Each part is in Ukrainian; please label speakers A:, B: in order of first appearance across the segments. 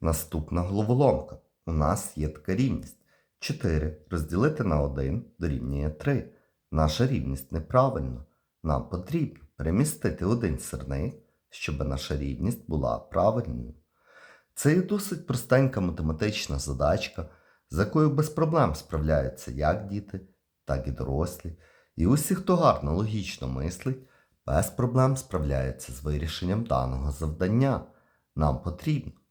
A: Наступна головоломка. У нас є така рівність. 4 розділити на 1 дорівнює 3. Наша рівність неправильна. Нам потрібно перемістити один сирник, щоб наша рівність була правильною. Це є досить простенька математична задачка, з якою без проблем справляються як діти, так і дорослі. І усі, хто гарно логічно мислить, без проблем справляються з вирішенням даного завдання. Нам потрібно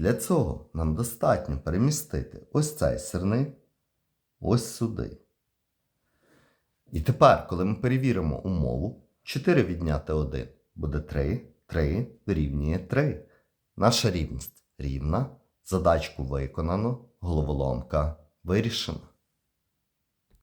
A: Для цього нам достатньо перемістити ось цей сирний ось сюди. І тепер, коли ми перевіримо умову, 4 відняти 1 буде 3, 3 дорівнює 3. Наша рівність рівна, задачку виконано, головоломка вирішена.